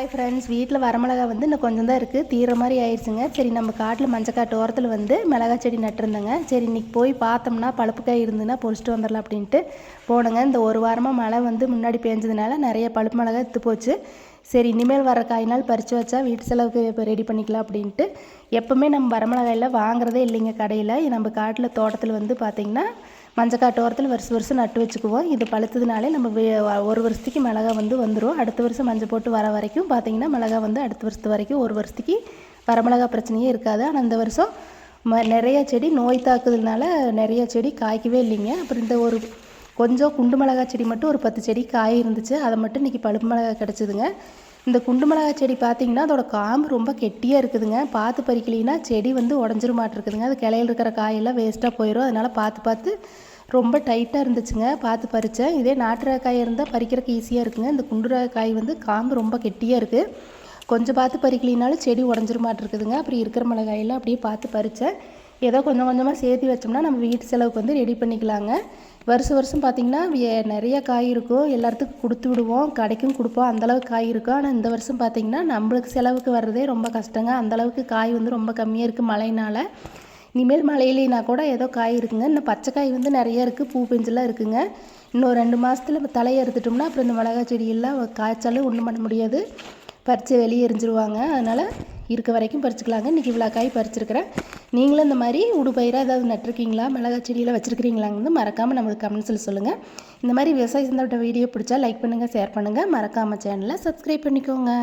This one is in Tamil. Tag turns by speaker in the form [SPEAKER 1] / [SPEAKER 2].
[SPEAKER 1] ஹாய் ஃப்ரெண்ட்ஸ் வீட்டில் வரமிளகா வந்து இன்னும் கொஞ்சம் தான் இருக்குது தீர மாதிரி ஆயிடுச்சுங்க. சரி நம்ம காட்டில் மஞ்சக்காட்டு ஓரத்தில் வந்து மிளகா செடி நட்டுருந்தேங்க. சரி இன்றைக்கி போய் பார்த்தோம்னா பழுப்புக்காய் இருந்துன்னா பொறிச்சிட்டு வந்துடலாம் அப்படின்ட்டு போனேங்க. இந்த ஒரு வாரமாக மழை வந்து முன்னாடி பேஞ்சதுனால நிறைய பழுப்பு மிளகா எடுத்து போச்சு. சரி இனிமேல் வர காய்னால் பறித்து வச்சா வீட்டு செலவுக்கு இப்போ ரெடி பண்ணிக்கலாம் அப்படின்ட்டு எப்போவுமே நம்ம வரமிளகாயில் வாங்குறதே இல்லைங்க கடையில். நம்ம காட்டில் தோட்டத்தில் வந்து பார்த்திங்கன்னா மஞ்சக்காட்டு ஓரத்தில் வருஷம் வருஷம் நட்டு வச்சுக்குவோம். இது பழுத்ததுனாலே நம்ம ஒரு வருஷத்துக்கு மிளகா வந்து வந்துடும் அடுத்த வருஷம் மஞ்சள் போட்டு வர வரைக்கும் பார்த்தீங்கன்னா மிளகா வந்து அடுத்த வருஷத்து வரைக்கும் ஒரு வருஷத்துக்கு வரமிளகா பிரச்சனையே இருக்காது. ஆனால் இந்த வருஷம் ம நிறைய செடி நோய் தாக்குதல்னால நிறைய செடி காய்க்கவே இல்லைங்க. அப்புறம் இந்த ஒரு கொஞ்சம் குண்டு மிளகா செடி மட்டும் ஒரு பத்து செடி காய் இருந்துச்சு. அதை மட்டும் இன்றைக்கி பழுப்பு மிளகா கிடச்சிதுங்க. இந்த குண்டு மிளகா செடி பார்த்தீங்கன்னா அதோட காம்பு ரொம்ப கெட்டியாக இருக்குதுங்க. பார்த்து பறிக்கலைன்னா செடி வந்து உடஞ்சிரு மாட்டிருக்குதுங்க. அது கிளையில் இருக்கிற காயெல்லாம் வேஸ்ட்டாக போயிடும் அதனால் பார்த்து பார்த்து ரொம்ப டைட்டாக இருந்துச்சுங்க. பார்த்து பறித்தேன் இதே நாட்டு காய் இருந்தால் பறிக்கிறதுக்கு ஈஸியாக இருக்குங்க. இந்த குண்டு ரக காய் வந்து காம்பு ரொம்ப கெட்டியாக இருக்குது கொஞ்சம் பார்த்து பறிக்கலினாலும் செடி உடஞ்சிருமாட்டிருக்குதுங்க அப்புறம் அப்படி இருக்கிற மிளகாயெல்லாம் அப்படியே பார்த்து பறித்தேன் ஏதோ கொஞ்சம் கொஞ்சமாக சேர்த்து வச்சோம்னா நம்ம வீட்டு செலவுக்கு வந்து ரெடி பண்ணிக்கலாங்க. வருஷம் வருஷம் பார்த்திங்கன்னா நிறைய காய் இருக்கும். எல்லாத்துக்கும் கொடுத்து விடுவோம். கடைக்கும் கொடுப்போம். அந்தளவுக்கு காய் இருக்கும். ஆனால் இந்த வருஷம் பார்த்திங்கன்னா நம்மளுக்கு செலவுக்கு வர்றதே ரொம்ப கஷ்டங்க. அந்தளவுக்கு காய் வந்து ரொம்ப கம்மியாக இருக்குது மழைனால இனிமேல் மழையிலேனா கூட ஏதோ காய் இருக்குங்க. இன்னும் பச்சை காய் வந்து நிறைய இருக்குது பூ பெஞ்செல்லாம் இருக்குங்க. இன்னும் ரெண்டு மாதத்துல தலையை எடுத்துட்டோம்னா அப்புறம் இந்த மிளகா செடியெல்லாம் காய்ச்சாலும் ஒன்றும் பண்ண முடியாது. பறித்து வெளியே எரிஞ்சிருவாங்க. அதனால் இருக்க வரைக்கும் பறிச்சுக்கலாங்க. இன்றைக்கி இவ்வளோ காய் பறிச்சிருக்கிறேன். நீங்களும் இந்த மாதிரி உடுபயிராக ஏதாவது நட்டிருக்கீங்களா? மிளகா செடியில் வச்சுருக்கிறீங்களாங்கிறது மறக்காமல் நம்மளுக்கு கமெண்ட்ஸில் சொல்லுங்கள் இந்த மாதிரி விவசாய சந்தோட வீடியோ பிடிச்சா லைக் பண்ணுங்கள் ஷேர் பண்ணுங்கள் மறக்காமல் சேனலை சப்ஸ்கிரைப் பண்ணிக்கோங்க.